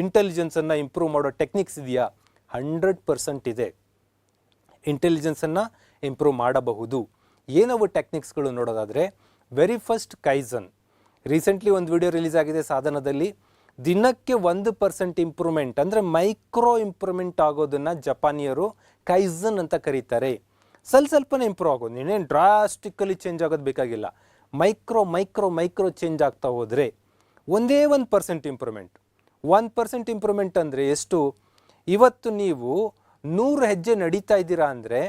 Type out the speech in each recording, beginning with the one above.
ಇಂಟೆಲಿಜೆನ್ಸನ್ನು improve ಮಾಡೋ techniques ಇದೆಯಾ? Hundred percent ಇದೆ. ಇಂಟೆಲಿಜೆನ್ಸನ್ನು ಇಂಪ್ರೂವ್ ಮಾಡಬಹುದು. ಏನವು ಟೆಕ್ನಿಕ್ಸ್ಗಳು ನೋಡೋದಾದರೆ ವೆರಿ ಫಸ್ಟ್ ಕೈಸನ್ ರೀಸೆಂಟ್ಲಿ ಒಂದು ವಿಡಿಯೋ ರಿಲೀಸ್ ಆಗಿದೆ ಸಾಧನದಲ್ಲಿ. ದಿನಕ್ಕೆ ಒಂದು ಪರ್ಸೆಂಟ್ ಇಂಪ್ರೂವ್ಮೆಂಟ್ ಅಂದರೆ ಮೈಕ್ರೋ ಇಂಪ್ರೂವ್ಮೆಂಟ್ ಆಗೋದನ್ನು ಜಪಾನಿಯರು ಕೈಸನ್ ಅಂತ ಕರೀತಾರೆ. ಸ್ವಲ್ಪ ಸ್ವಲ್ಪನೇ ಇಂಪ್ರೂವ್ ಆಗೋದು, ಇನ್ನೇನು ಡ್ರಾಸ್ಟಿಕಲಿ ಚೇಂಜ್ ಆಗೋದು ಬೇಕಾಗಿಲ್ಲ. ಮೈಕ್ರೋ ಮೈಕ್ರೋ ಮೈಕ್ರೋ ಚೇಂಜ್ ಆಗ್ತಾ ಹೋದರೆ ಒಂದೇ ಒಂದು percent improvement one percent improvement ಅಂದರೆ ಎಷ್ಟು? ಇವತ್ತು ನೀವು ನೂರು ಹೆಜ್ಜೆ ನಡೀತಾ ಇದ್ದೀರಾ ಅಂದರೆ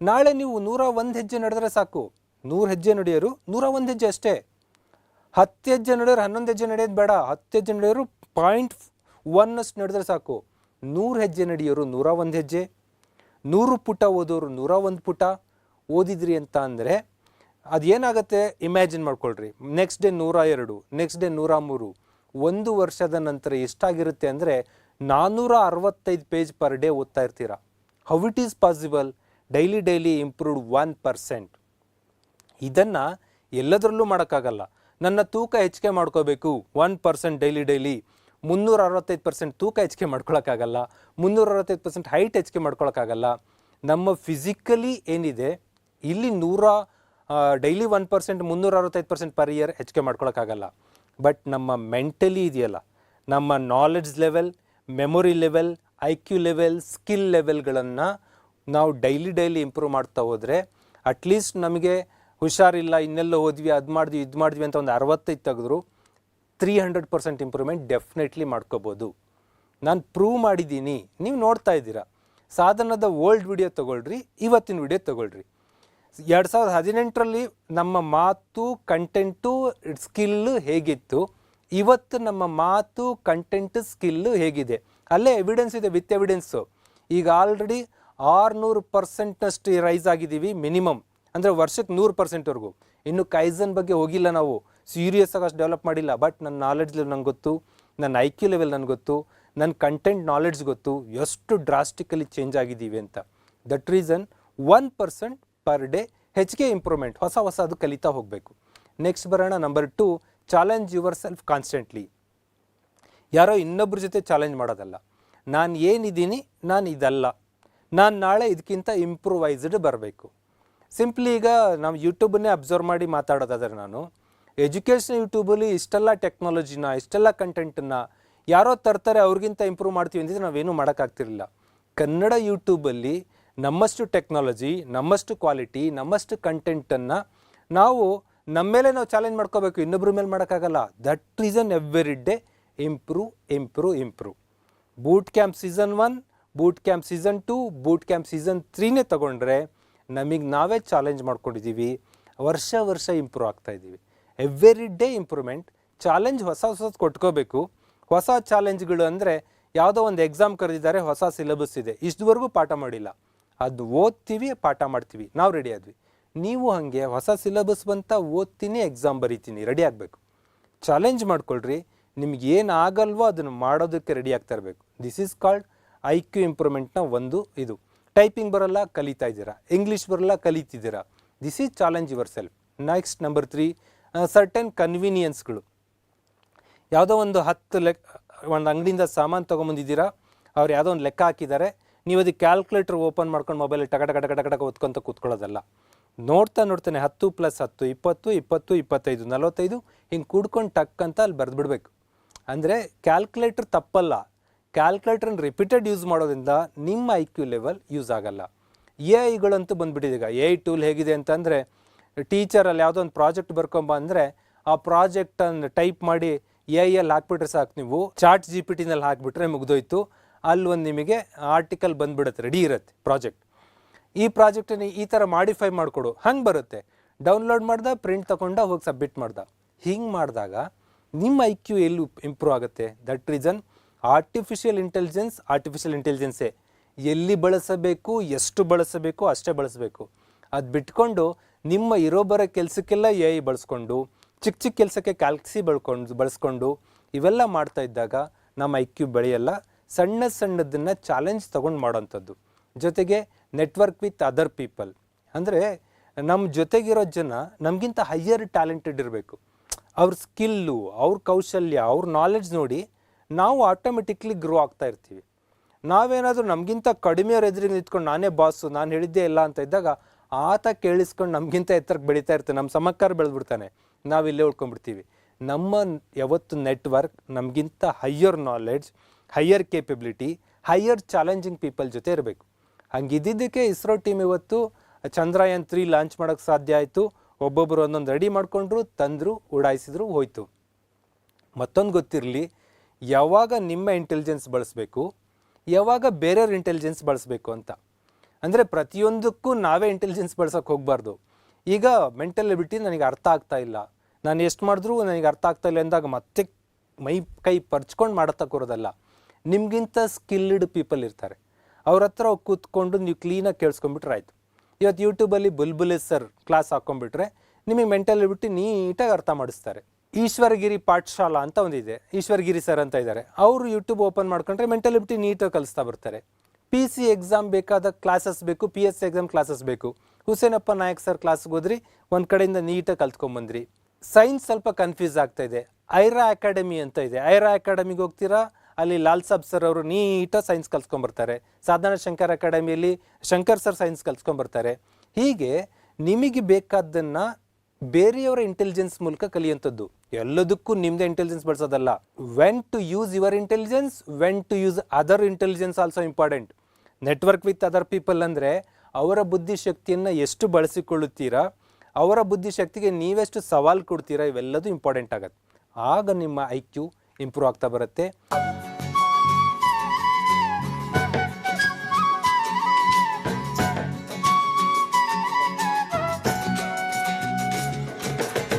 ನಾಳೆ ನೀವು ನೂರ ಒಂದು ಹೆಜ್ಜೆ ನಡೆದ್ರೆ ಸಾಕು. ನೂರು ಹೆಜ್ಜೆ ನಡೆಯೋರು ನೂರ ಒಂದು ಹೆಜ್ಜೆ ಅಷ್ಟೇ. ಹತ್ತು ಹೆಜ್ಜೆ ನಡೆಯೋರು ಹನ್ನೊಂದು ಹೆಜ್ಜೆ ನಡೆಯೋದು ಬೇಡ. ಹತ್ತು ಹೆಜ್ಜೆ ನಡೆಯೋರು ಪಾಯಿಂಟ್ ಒನ್ ಅಷ್ಟು ನಡೆದ್ರೆ ಸಾಕು. ನೂರು ಹೆಜ್ಜೆ ನಡೆಯೋರು ನೂರ ಒಂದು ಹೆಜ್ಜೆ. ನೂರು ಪುಟ ಓದೋರು ನೂರ ಒಂದು ಪುಟ. ಓದಿದ್ರಿ ಅಂತ ಅಂದರೆ ಅದೇನಾಗುತ್ತೆ? ಇಮ್ಯಾಜಿನ್ ಮಾಡ್ಕೊಳ್ರಿ. ನೆಕ್ಸ್ಟ್ ಡೇ ನೂರ ಎರಡು ನೆಕ್ಸ್ಟ್ ಡೇ ನೂರ ಮೂರು. ಒಂದು ವರ್ಷದ ನಂತರ ಎಷ್ಟಾಗಿರುತ್ತೆ ಅಂದರೆ ನಾನ್ನೂರ ಅರವತ್ತೈದು ಪೇಜ್ ಪರ್ ಡೇ ಓದ್ತಾ ಇರ್ತೀರಾ. How it is possible daily daily improved one percent ಇದನ್ನು ಎಲ್ಲದರಲ್ಲೂ ಮಾಡೋಕ್ಕಾಗಲ್ಲ. ನನ್ನ ತೂಕ ಹೆಚ್ಚಿಗೆ ಮಾಡ್ಕೋಬೇಕು. ಒನ್ ಪರ್ಸೆಂಟ್ ಡೈಲಿ ಡೈಲಿ ಮುನ್ನೂರ ಅರವತ್ತೈದು ಪರ್ಸೆಂಟ್ ತೂಕ ಹೆಚ್ಚಿಗೆ ಮಾಡ್ಕೊಳಕ್ಕಾಗಲ್ಲ. ಮುನ್ನೂರ ಅರವತ್ತೈದು ಪರ್ಸೆಂಟ್ ಹೈಟ್ ಹೆಚ್ಚಿಗೆ ಮಾಡ್ಕೊಳಕ್ಕಾಗಲ್ಲ. ನಮ್ಮ ಫಿಸಿಕಲಿ ಏನಿದೆ? ಇಲ್ಲಿ ನೂರ ಡೈಲಿ ಒನ್ ಪರ್ಸೆಂಟ್ ಮುನ್ನೂರ ಅರವತ್ತೈದು ಪರ್ಸೆಂಟ್ ಪರ್ ಇಯರ್ ಹೆಚ್ಚಿಗೆ ಮಾಡ್ಕೊಳಕ್ಕಾಗಲ್ಲ. ಬಟ್ ನಮ್ಮ ಮೆಂಟಲಿ ಇದೆಯಲ್ಲ, ನಮ್ಮ knowledge level memory level I Q level skill ಲೆವೆಲ್ಗಳನ್ನು ನಾವು ಡೈಲಿ ಡೈಲಿ ಇಂಪ್ರೂವ್ ಮಾಡ್ತಾ ಹೋದರೆ ಅಟ್ಲೀಸ್ಟ್ ನಮಗೆ ಹುಷಾರಿಲ್ಲ, ಇನ್ನೆಲ್ಲೋ ಹೋದ್ವಿ, ಅದು ಮಾಡಿದ್ವಿ, ಇದು ಮಾಡಿದ್ವಿ ಅಂತ ಒಂದು ಅರವತ್ತೈದು ತೆಗೆದ್ರು three hundred percent improvement definitely ಮಾಡ್ಕೋಬೋದು. ನಾನು ಪ್ರೂವ್ ಮಾಡಿದ್ದೀನಿ. ನೀವು ನೋಡ್ತಾ ಇದ್ದೀರಾ. ಸಾಧನದ ಓಲ್ಡ್ ವಿಡಿಯೋ ತೊಗೊಳ್ರಿ, ಇವತ್ತಿನ ವಿಡಿಯೋ ತೊಗೊಳ್ರಿ. ಎರಡು ಸಾವಿರದ ಹದಿನೆಂಟರಲ್ಲಿ ನಮ್ಮ ಮಾತು ಕಂಟೆಂಟು ಸ್ಕಿಲ್ ಹೇಗಿತ್ತು? ಇವತ್ತು ನಮ್ಮ ಮಾತು ಕಂಟೆಂಟ್ ಸ್ಕಿಲ್ ಹೇಗಿದೆ? ಅಲ್ಲೇ ಎವಿಡೆನ್ಸ್ ಇದೆ ವಿತ್ ಎವಿಡೆನ್ಸು ಈಗ ಆಲ್ರೆಡಿ ಆರುನೂರು ಪರ್ಸೆಂಟ್ನಷ್ಟು ರೈಸ್ ಆಗಿದ್ದೀವಿ ಮಿನಿಮಮ್ ಅಂದರೆ ವರ್ಷಕ್ಕೆ ನೂರು ಪರ್ಸೆಂಟ್ವರೆಗೂ ಇನ್ನು ಕೈಝನ್ ಬಗ್ಗೆ ಹೋಗಿಲ್ಲ ನಾವು. ಸೀರಿಯಸ್ ಆಗಿ ಅಷ್ಟು ಡೆವಲಪ್ ಮಾಡಿಲ್ಲ. ಬಟ್ ನನ್ನ ನಾಲೆಡ್ಜ್ ಲೆವೆಲ್ ನಂಗೆ ಗೊತ್ತು. ನನ್ನ ಐ ಕ್ಯೂ ಲೆವೆಲ್ ನನಗೆ ಗೊತ್ತು. ನನ್ನ ಕಂಟೆಂಟ್ ನಾಲೆಡ್ಜ್ ಗೊತ್ತು. ಎಷ್ಟು ಡ್ರಾಸ್ಟಿಕಲಿ ಚೇಂಜ್ ಆಗಿದ್ದೀವಿ ಅಂತ. That reason one percent per day ಹೆಚ್ಚಿಗೆ ಇಂಪ್ರೂವ್ಮೆಂಟ್ ಹೊಸ ಹೊಸದು ಕಲಿತಾ ಹೋಗಬೇಕು. ನೆಕ್ಸ್ಟ್ ಬರೋಣ number two challenge yourself constantly ಯಾರೋ ಇನ್ನೊಬ್ಬರ ಜೊತೆ ಚಾಲೆಂಜ್ ಮಾಡೋದಲ್ಲ. ನಾನು ಏನಿದ್ದೀನಿ, ನಾನು ಇದಲ್ಲ. ನಾನು ನಾಳೆ ಇದಕ್ಕಿಂತ ಇಂಪ್ರೂವೈಸ್ಡ್ ಬರಬೇಕು. ಸಿಂಪ್ಲಿ ಈಗ ನಾವು ಯೂಟ್ಯೂಬನ್ನೇ ಅಬ್ಸರ್ವ್ ಮಾಡಿ ಮಾತಾಡೋದಾದ್ರೆ ನಾನು ಎಜುಕೇಷನ್ ಯೂಟ್ಯೂಬಲ್ಲಿ ಇಷ್ಟೆಲ್ಲ ಟೆಕ್ನಾಲಜಿನ ಇಷ್ಟೆಲ್ಲ ಕಂಟೆಂಟನ್ನು ಯಾರೋ ತರ್ತಾರೆ, ಅವ್ರಿಗಿಂತ ಇಂಪ್ರೂವ್ ಮಾಡ್ತೀವಿ ಅಂದಿದ್ರೆ ನಾವೇನು ಮಾಡೋಕ್ಕಾಗ್ತಿರಲಿಲ್ಲ. ಕನ್ನಡ ಯೂಟ್ಯೂಬಲ್ಲಿ ನಮ್ಮಷ್ಟು ಟೆಕ್ನಾಲಜಿ ನಮ್ಮಷ್ಟು ಕ್ವಾಲಿಟಿ ನಮ್ಮಷ್ಟು ಕಂಟೆಂಟನ್ನು ನಾವು ನಮ್ಮ ಮೇಲೆ ನಾವು ಚಾಲೆಂಜ್ ಮಾಡ್ಕೋಬೇಕು ಇನ್ನೊಬ್ಬರ ಮೇಲೆ ಮಾಡೋಕ್ಕಾಗಲ್ಲ. That reason every day improve improve improve boot camp season one boot camp season two boot camp season ತ್ರೀನೇ ತಗೊಂಡ್ರೆ ನಮಗೆ ನಾವೇ ಚಾಲೆಂಜ್ ಮಾಡ್ಕೊಂಡಿದ್ದೀವಿ ವರ್ಷ ವರ್ಷ ಇಂಪ್ರೂವ್ ಆಗ್ತಾ ಇದ್ದೀವಿ ಎವ್ರಿ ಡೇ ಇಂಪ್ರೂವ್ಮೆಂಟ್ ಚಾಲೆಂಜ್ ಹೊಸ ಹೊಸದು ಕೊಟ್ಕೋಬೇಕು. ಹೊಸ ಚಾಲೆಂಜ್ಗಳು ಅಂದರೆ ಯಾವುದೋ ಒಂದು ಎಕ್ಸಾಮ್ ಕರೆದಿದ್ದಾರೆ, ಹೊಸ ಸಿಲೆಬಸ್ ಇದೆ. ಇಷ್ಟುವರೆಗೂ ಪಾಠ ಮಾಡಿಲ್ಲ. ಅದು ಓದ್ತೀವಿ, ಪಾಠ ಮಾಡ್ತೀವಿ. ನಾವು ರೆಡಿ ಆದ್ವಿ. ನೀವು ಹಾಗೆ ಹೊಸ ಸಿಲೆಬಸ್ ಬಂತ ಓದ್ತೀನಿ ಎಕ್ಸಾಮ್ ಬರೀತೀನಿ ರೆಡಿ ಆಗಬೇಕು. ಚಾಲೆಂಜ್ ಮಾಡ್ಕೊಳ್ರಿ. ನಿಮ್ಗೆ ಏನು ಆಗಲ್ವೋ ಅದನ್ನು ಮಾಡೋದಕ್ಕೆ ರೆಡಿ ಆಗ್ತಾ ಇರಬೇಕು. This is called I Q ಇಂಪ್ರೂವ್ಮೆಂಟ್ನ ಒಂದು ಇದು. ಟೈಪಿಂಗ್ ಬರಲ್ಲ, ಕಲಿತಾ ಇದ್ದೀರಾ. ಇಂಗ್ಲೀಷ್ ಬರಲ್ಲ, ಕಲಿತಿದ್ದೀರಾ. This is challenge yourself next number three certain ಕನ್ವೀನಿಯನ್ಸ್ಗಳು ಯಾವುದೋ ಒಂದು ಹತ್ತು ಲೆಕ್, ಒಂದು ಅಂಗಡಿಯಿಂದ ಸಾಮಾನು ತೊಗೊಂಬಂದಿದ್ದೀರಾ ಅವ್ರು ಯಾವುದೋ ಒಂದು ಲೆಕ್ಕ ಹಾಕಿದ್ದಾರೆ. ನೀವು ಅದಕ್ಕೆ ಕ್ಯಾಲ್ಕುಲೇಟರ್ ಓಪನ್ ಮಾಡ್ಕೊಂಡು ಮೊಬೈಲ್ ಟಕ ಟಕ ಟಕ ಟಕ ಓದ್ಕೊಂತ ಕೂತ್ಕೊಳ್ಳೋದಲ್ಲ. ನೋಡ್ತಾ ನೋಡ್ತಾನೆ ಹತ್ತು ಪ್ಲಸ್ ಹತ್ತು, ಇಪ್ಪತ್ತು ಇಪ್ಪತ್ತು, ಇಪ್ಪತ್ತೈದು, ನಲವತ್ತೈದು, ಹಿಂಗೆ ಕೂಡ್ಕೊಂಡು ಟಕ್ ಅಂತ ಅಲ್ಲಿ ಬರೆದು ಬಿಡಬೇಕು ಅಂದರೆ ಕ್ಯಾಲ್ಕುಲೇಟರ್ ತಪ್ಪಲ್ಲ. ಕ್ಯಾಲ್ಕುಲೇಟರ್ನ ರಿಪೀಟೆಡ್ ಯೂಸ್ ಮಾಡೋದ್ರಿಂದ ನಿಮ್ಮ ಐ ಕ್ಯೂ ಲೆವೆಲ್ ಯೂಸ್ ಆಗಲ್ಲ. ಎ ಐಗಳಂತೂ ಬಂದ್ಬಿಟ್ಟಿದೆ ಈಗ. ಎ ಐ ಟೂಲ್ ಹೇಗಿದೆ ಅಂತಂದರೆ ಟೀಚರಲ್ಲಿ ಯಾವುದೋ ಒಂದು ಪ್ರಾಜೆಕ್ಟ್ ಬರ್ಕೊಂಬ ಅಂದರೆ ಆ ಪ್ರಾಜೆಕ್ಟನ್ನು ಟೈಪ್ ಮಾಡಿ ಎ ಐಯಲ್ಲಿ ಹಾಕ್ಬಿಟ್ರೆ ಸಾಕು ನೀವು. ಚಾಟ್ ಜಿ ಪಿ ಟಿನಲ್ಲಿ ಹಾಕಿಬಿಟ್ರೆ ಮುಗ್ದೋಯ್ತು. ಅಲ್ಲಿ ಒಂದು ನಿಮಗೆ ಆರ್ಟಿಕಲ್ ಬಂದುಬಿಡುತ್ತೆ ರೆಡಿ ಇರುತ್ತೆ ಪ್ರಾಜೆಕ್ಟ್ ಈ ಪ್ರಾಜೆಕ್ಟನ್ನು ಈ ಥರ ಮಾಡಿಫೈ ಮಾಡಿಕೊಡು, ಹಂಗೆ ಬರುತ್ತೆ. ಡೌನ್ಲೋಡ್ ಮಾಡ್ದೆ ಪ್ರಿಂಟ್ ತಗೊಂಡ ಹೋಗಿ ಸಬ್ಮಿಟ್ ಮಾಡ್ದೆ. ಹಿಂಗೆ ಮಾಡಿದಾಗ ನಿಮ್ಮ ಐ ಕ್ಯೂ ಎಲ್ಲಿ ಇಂಪ್ರೂವ್ ಆಗುತ್ತೆ? That reason artificial intelligence artificial ಇಂಟೆಲಿಜೆನ್ಸೇ ಎಲ್ಲಿ ಬಳಸಬೇಕು, ಎಷ್ಟು ಬಳಸಬೇಕು, ಅಷ್ಟೇ ಬಳಸಬೇಕು. ಅದು ಬಿಟ್ಕೊಂಡು ನಿಮ್ಮ ಇರೋ ಬರೋ ಕೆಲಸಕ್ಕೆಲ್ಲ ಎ ಐ ಬಳಸ್ಕೊಂಡು ಚಿಕ್ಕ ಚಿಕ್ಕ ಕೆಲಸಕ್ಕೆ ಕ್ಯಾಲ್ಕ್ಸಿ ಬಳ್ಕೊಂಡು, ಬಳಸ್ಕೊಂಡು ಇವೆಲ್ಲ ಮಾಡ್ತಾ ಇದ್ದಾಗ ನಮ್ಮ ಐ ಕ್ಯೂ ಬೆಳೆಯಲ್ಲ. ಸಣ್ಣ ಸಣ್ಣದನ್ನು ಚಾಲೆಂಜ್ ತೊಗೊಂಡು ಮಾಡೋಂಥದ್ದು. ಜೊತೆಗೆ ನೆಟ್ವರ್ಕ್ ವಿತ್ ಅದರ್ ಪೀಪಲ್ ಅಂದರೆ ನಮ್ಮ ಜೊತೆಗಿರೋ ಜನ ನಮಗಿಂತ ಹೈಯರ್ ಟ್ಯಾಲೆಂಟೆಡ್ ಇರಬೇಕು. ಅವ್ರ ಸ್ಕಿಲ್ಲು ಅವ್ರ ಕೌಶಲ್ಯ, ಅವ್ರ ನಾಲೆಡ್ಜ್ ನೋಡಿ ನಾವು ಆಟೋಮೆಟಿಕ್ಲಿ ಗ್ರೋ ಆಗ್ತಾ ಇರ್ತೀವಿ. ನಾವೇನಾದರೂ ನಮಗಿಂತ ಕಡಿಮೆಯವ್ರ ಎದುರಿಗೆ ನಿಂತ್ಕೊಂಡು, ನಾನೇ ಬಾಸು ನಾನು ಹೇಳಿದ್ದೆ ಇಲ್ಲ ಅಂತ ಇದ್ದಾಗ ಆತ ಕೇಳಿಸ್ಕೊಂಡು ನಮಗಿಂತ ಎತ್ತರಕ್ಕೆ ಬೆಳೀತಾ ಇರ್ತಾನೆ. ನಮ್ಮ ಸಮಕಾರ ಬೆಳೆದ್ಬಿಡ್ತಾನೆ. ನಾವು ಇಲ್ಲೇ ಉಳ್ಕೊಂಡ್ಬಿಡ್ತೀವಿ. ನಮ್ಮ ಯಾವತ್ತು ನೆಟ್ವರ್ಕ್ ನಮಗಿಂತ higher knowledge higher capability higher challenging people ಜೊತೆ ಇರಬೇಕು. ಹಂಗಿದ್ದಿದ್ದಕ್ಕೆ ಇಸ್ರೋ ಟೀಮ್ ಇವತ್ತು ಚಂದ್ರಯಾನ್ ತ್ರೀ ಲಾಂಚ್ ಮಾಡೋಕ್ಕೆ ಸಾಧ್ಯ ಆಯಿತು. ಒಬ್ಬೊಬ್ಬರು ಒಂದೊಂದು ರೆಡಿ ಮಾಡಿಕೊಂಡ್ರು, ತಂದರು, ಉಡಾಯಿಸಿದ್ರು, ಹೋಯ್ತು. ಮತ್ತೊಂದು ಗೊತ್ತಿರಲಿ, ಯಾವಾಗ ನಿಮ್ಮ ಇಂಟೆಲಿಜೆನ್ಸ್ ಬಳಸಬೇಕು, ಯಾವಾಗ ಬೇರೆಯವ್ರ ಇಂಟೆಲಿಜೆನ್ಸ್ ಬಳಸಬೇಕು ಅಂತ. ಅಂದರೆ ಪ್ರತಿಯೊಂದಕ್ಕೂ ನಾವೇ ಇಂಟೆಲಿಜೆನ್ಸ್ ಬಳಸೋಕೆ ಹೋಗಬಾರ್ದು. ಈಗ ಮೆಂಟಲ್ ಎಬಿಲಿಟಿ ನನಗೆ ಅರ್ಥ ಆಗ್ತಾ ಇಲ್ಲ. ನಾನು ಎಷ್ಟು ಮಾಡಿದ್ರೂ ನನಗೆ ಅರ್ಥ ಆಗ್ತಾ ಇಲ್ಲ ಅಂದಾಗ ಮತ್ತೆ ಮೈ ಕೈ ಪರ್ಚ್ಕೊಂಡು ಮಾಡತ್ತ ಕೂರೋದಲ್ಲ. ನಿಮಗಿಂತ ಸ್ಕಿಲ್ಡ್ ಪೀಪಲ್ ಇರ್ತಾರೆ. ಅವ್ರ ಹತ್ರ ಕೂತ್ಕೊಂಡು ನೀವು ಕ್ಲೀನಾಗಿ ಕೇಳಿಸ್ಕೊಂಬಿಟ್ರೆ ಆಯಿತು. ಇವತ್ತು ಯೂಟ್ಯೂಬಲ್ಲಿ ಬುಲ್ಬುಲೆ ಸರ್ ಕ್ಲಾಸ್ ಹಾಕೊಂಡ್ಬಿಟ್ರೆ ನಿಮಗೆ ಮೆಂಟಲ್ ಬಿಟ್ಟು ನೀಟಾಗಿ ಅರ್ಥ ಮಾಡಿಸ್ತಾರೆ. ಈಶ್ವರಗಿರಿ ಪಾಠಶಾಲಾ ಅಂತ ಒಂದಿದೆ. ಈಶ್ವರಗಿರಿ ಸರ್ ಅಂತ ಇದ್ದಾರೆ ಅವರು ಯೂಟ್ಯೂಬ್ ಓಪನ್ ಮಾಡ್ಕೊಂಡ್ರೆ ಮೆಂಟಲ್ ಬಿಟ್ಟು ನೀಟಾಗಿ ಕಲಿಸ್ತಾ ಬರ್ತಾರೆ. ಪಿ ಸಿ ಎಕ್ಸಾಮ್ ಬೇಕಾದ ಕ್ಲಾಸಸ್ ಬೇಕು ಪಿ ಎಸ್ ಎಕ್ಸಾಮ್ ಕ್ಲಾಸಸ್ ಬೇಕು. ಹುಸೇನಪ್ಪ ನಾಯಕ್ ಸರ್ ಕ್ಲಾಸ್ಗೆ ಹೋದ್ರಿ, ಒಂದು ಕಡೆಯಿಂದ ನೀಟಾಗಿ ಕಲ್ತ್ಕೊಂಬಂದ್ರಿ ಸೈನ್ಸ್ ಸ್ವಲ್ಪ ಕನ್ಫ್ಯೂಸ್ ಆಗ್ತಾ ಇದೆ. ಐರಾ ಅಕಾಡೆಮಿ ಅಂತ ಇದೆ. ಐರಾ ಅಕಾಡೆಮಿಗೆ ಹೋಗ್ತೀರಾ? ಅಲ್ಲಿ ಲಾಲ್ ಸಾಬ್ ಸರ್ ಅವರು ನೀಟಾಗಿ ಸೈನ್ಸ್ ಕಲ್ಸ್ಕೊಂಬರ್ತಾರೆ ಸಾಧಾರಣ ಶಂಕರ್ ಅಕಾಡೆಮಿಯಲ್ಲಿ ಶಂಕರ್ ಸರ್ ಸೈನ್ಸ್ ಕಲ್ಸ್ಕೊಂಬರ್ತಾರೆ ಹೀಗೆ ನಿಮಗೆ ಬೇಕಾದ್ದನ್ನು ಬೇರೆಯವರ ಇಂಟೆಲಿಜೆನ್ಸ್ ಮೂಲಕ ಕಲಿಯುವಂಥದ್ದು. ಎಲ್ಲದಕ್ಕೂ ನಿಮ್ಮದೇ intelligence ಬಳಸೋದಲ್ಲ. When to use your intelligence when to use other intelligence also important network with other people ಅಂದರೆ ಅವರ ಬುದ್ಧಿಶಕ್ತಿಯನ್ನು ಎಷ್ಟು ಬಳಸಿಕೊಳ್ಳುತ್ತೀರಾ, ಅವರ ಬುದ್ಧಿಶಕ್ತಿಗೆ ನೀವೆಷ್ಟು ಸವಾಲು ಕೊಡ್ತೀರಾ ಇವೆಲ್ಲದೂ ಇಂಪಾರ್ಟೆಂಟ್ ಆಗುತ್ತೆ. ಆಗ ನಿಮ್ಮ ಐ ಕ್ಯೂ ಇಂಪ್ರೂವ್ ಆಗ್ತಾ ಬರುತ್ತೆ.